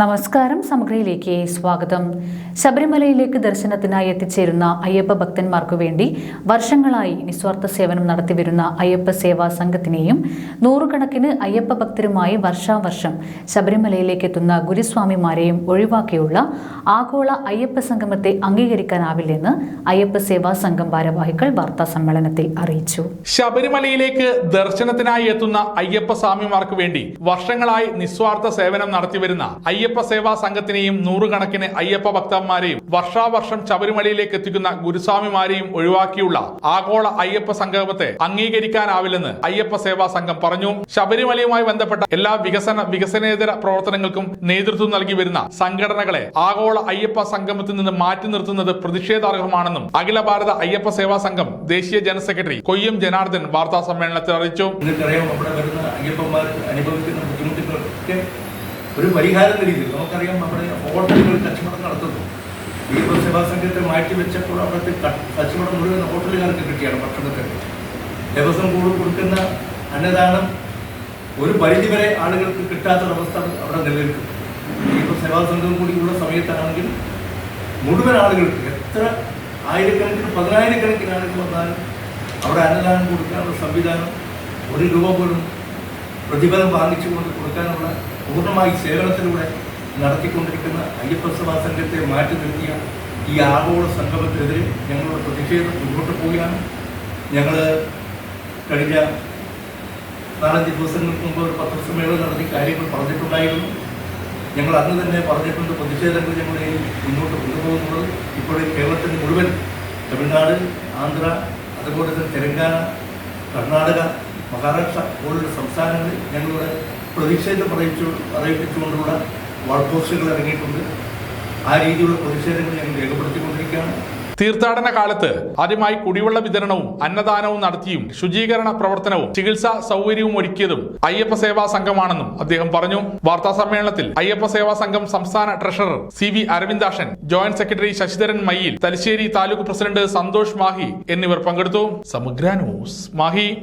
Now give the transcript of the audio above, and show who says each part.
Speaker 1: നമസ്കാരം സമഗ്രയിലേക്ക് സ്വാഗതം. ശബരിമലയിലേക്ക് ദർശനത്തിനായി എത്തിച്ചേരുന്ന അയ്യപ്പ ഭക്തന്മാർക്കു വേണ്ടി വർഷങ്ങളായി നിസ്വാർത്ഥ സേവനം നടത്തിവരുന്ന അയ്യപ്പ സേവാ സംഘത്തിനെയും നൂറുകണക്കിന് അയ്യപ്പ ഭക്തരുമായി വർഷാവർഷം ശബരിമലയിലേക്ക് എത്തുന്ന ഗുരുസ്വാമിമാരെയും ഒഴിവാക്കിയുള്ള ആഗോള അയ്യപ്പ സംഗമത്തെ അംഗീകരിക്കാനാവില്ലെന്ന് അയ്യപ്പ സേവാ സംഘം ഭാരവാഹികൾ വാർത്താ സമ്മേളനത്തിൽ അറിയിച്ചു.
Speaker 2: ശബരിമലയിലേക്ക് ദർശനത്തിനായി എത്തുന്ന അയ്യപ്പ സ്വാമിമാർക്ക് വേണ്ടി വർഷങ്ങളായി നിസ്വാർത്ഥ സേവനം നടത്തിവരുന്ന അയ്യപ്പ സേവാ സംഘത്തിനെയും നൂറുകണക്കിന് അയ്യപ്പ ഭക്തന്മാരെയും വർഷാവർഷം ശബരിമലയിലേക്ക് എത്തിക്കുന്ന ഗുരുസ്വാമിമാരെയും ഒഴിവാക്കിയുള്ള ആഗോള അയ്യപ്പ സംഗമത്തെ അംഗീകരിക്കാനാവില്ലെന്ന് അയ്യപ്പ സേവാ സംഘം പറഞ്ഞു. ശബരിമലയുമായി ബന്ധപ്പെട്ട എല്ലാ വികസന വികസനേതര പ്രവർത്തനങ്ങൾക്കും നേതൃത്വം നൽകി വരുന്ന സംഘടനകളെ ആഗോള അയ്യപ്പ സംഗമത്തിൽ നിന്ന് മാറ്റി നിർത്തുന്നത് പ്രതിഷേധാർഹമാണെന്നും അഖില ഭാരത അയ്യപ്പ സേവാ സംഘം ദേശീയ ജനറൽ സെക്രട്ടറി കൊയ്യം ജനാർദ്ദൻ വാർത്താ സമ്മേളനത്തിൽ അറിയിച്ചു.
Speaker 3: അയ്യപ്പന്മാർ അനുഭവിക്കുന്ന ബുദ്ധിമുട്ടുകൾക്ക് ഒരു പരിഹാരം രീതിയിൽ നമുക്കറിയാം നമ്മുടെ ഹോട്ടലുകൾ കച്ചവടം നടത്തുന്നു. ഈ സേവാ സംഘത്തെ മാറ്റി വെച്ചപ്പോൾ അവിടുത്തെ കച്ചവടം മുഴുവൻ ഹോട്ടലുകാർക്ക് കിട്ടിയാണ് ഭക്ഷണത്തിന്. ദിവസം കൂടുതൽ കൊടുക്കുന്ന അന്നദാനം ഒരു പരിധിവരെ ആളുകൾക്ക് കിട്ടാത്തൊരവസ്ഥ അവിടെ നിലനിൽക്കും ഈ സേവാ സംഘം കൂടിയുള്ള സമയത്താണെങ്കിൽ മുഴുവൻ ആളുകൾക്ക് എത്ര ആയിരക്കണക്കിന് പതിനായിരക്കണക്കിന് ആളുകൾ വന്നാലും അവിടെ അന്നദാനം കൊടുക്കാനുള്ള സംവിധാനം ഒരു രൂപ പോലും പ്രതിഫലം വാങ്ങിച്ചുകൊണ്ട് കൊടുക്കാനുള്ള പൂർണമായി സേവനത്തിലൂടെ നടത്തിക്കൊണ്ടിരിക്കുന്ന അയ്യപ്പ സഭാ സംഘത്തെ മാറ്റി നിർത്തിയ ഈ ആഗോള സംഗമത്തിനെതിരെ ഞങ്ങളുടെ പ്രതിഷേധം മുന്നോട്ട് പോവുകയാണ്. ഞങ്ങൾ കഴിഞ്ഞ നാലഞ്ച് ദിവസങ്ങൾക്ക് മുമ്പ് ഒരു പത്രസമ്മേളനം നടത്തി കാര്യങ്ങൾ പറഞ്ഞിട്ടുണ്ടായിരുന്നു. ഞങ്ങൾ അന്ന് തന്നെ പറഞ്ഞിട്ടുണ്ട് പ്രതിഷേധങ്ങൾ ഞങ്ങൾ മുന്നോട്ട് കൊണ്ടുപോകുന്നത്. ഇപ്പോഴും കേരളത്തിന് മുഴുവൻ തമിഴ്നാട് ആന്ധ്ര അതുപോലെ തന്നെ തെലങ്കാന കർണാടക മഹാരാഷ്ട്ര പോലുള്ള സംസ്ഥാനങ്ങളിൽ ഞങ്ങളുടെ പ്രതിഷേധം അറിയിച്ചു അറിയിപ്പിച്ചുകൊണ്ടുള്ള വാൾ പോസ്റ്റുകൾ ഇറങ്ങിയിട്ടുണ്ട്. ആ രീതിയിലുള്ള പ്രതിഷേധങ്ങൾ ഞങ്ങൾ രേഖപ്പെടുത്തിക്കൊണ്ടിരിക്കുകയാണ്.
Speaker 2: തീർത്ഥാടന കാലത്ത് ആദ്യമായി കുടിവെള്ള വിതരണവും അന്നദാനവും നടത്തിയും ശുചീകരണ പ്രവർത്തനവും ചികിത്സാ സൗകര്യവും ഒരുക്കിയതും അയ്യപ്പ സേവാ സംഘമാണെന്നും അദ്ദേഹം പറഞ്ഞു. വാർത്താ സമ്മേളനത്തിൽ അയ്യപ്പ സേവാ സംഘം സംസ്ഥാന treasurer C V Aravindakshan joint secretary Sasidharan Mayyil Thalassery taluk president Santhosh Mahe എന്നിവർ പങ്കെടുത്തു. സമഗ്ര ന്യൂസ് മാഹി.